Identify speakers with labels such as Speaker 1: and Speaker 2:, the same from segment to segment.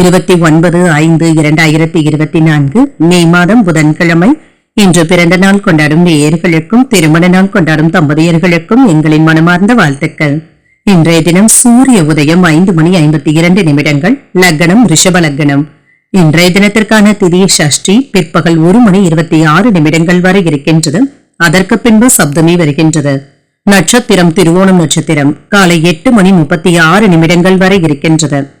Speaker 1: இருபத்தி ஒன்பது ஐந்து இரண்டாயிரத்தி இருபத்தி நான்கு மே மாதம் புதன்கிழமை. இன்று பிறந்த நாள் கொண்டாடும் நேயர்களுக்கும் திருமண நாள் கொண்டாடும் தம்பதியர்களுக்கும் எங்களின் மனமார்ந்த வாழ்த்துக்கள். இன்றைய தினம் சூரிய உதயம் ஐந்து மணி ஐம்பத்தி இரண்டு நிமிடங்கள் லக்னம் ரிஷப லக்னம். இன்றைய தினத்திற்கான திதி சஷ்டி பிற்பகல் ஒரு மணி இருபத்தி ஆறு நிமிடங்கள் வரை இருக்கின்றது. அதற்கு பின்பு சப்தமி வருகின்றது. நட்சத்திரம் திருவோணம் நட்சத்திரம் காலை எட்டு மணி முப்பத்தி ஆறு நிமிடங்கள் வரை இருக்கின்றது.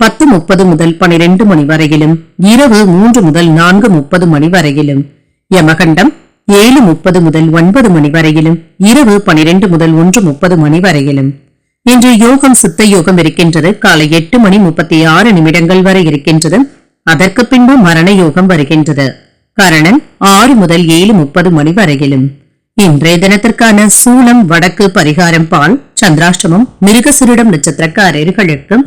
Speaker 1: பத்து முப்பது முதல் பனிரெண்டு மணி வரையிலும் இரவு மூன்று முதல் நான்கு முப்பது மணி வரையிலும் யமகண்டம் ஏழு முப்பது முதல் ஒன்பது மணி வரையிலும் இரவு பனிரெண்டு முதல் ஒன்று முப்பது மணி வரையிலும். இன்று யோகம் சித்த யோகம் இருக்கின்றது. காலை எட்டு மணி முப்பத்தி ஆறு நிமிடங்கள் வரை இருக்கின்றது. அதற்கு பின்பு மரண யோகம் வருகின்றது. கரணன் ஆறு முதல் ஏழு முப்பது மணி வரையிலும். இன்றைய தினத்திற்கான சூலம் வடக்கு பரிகாரம் பால் சந்திராஷ்டமம் மிருகசுரிடம் நட்சத்திரக்காரர்களுக்கும்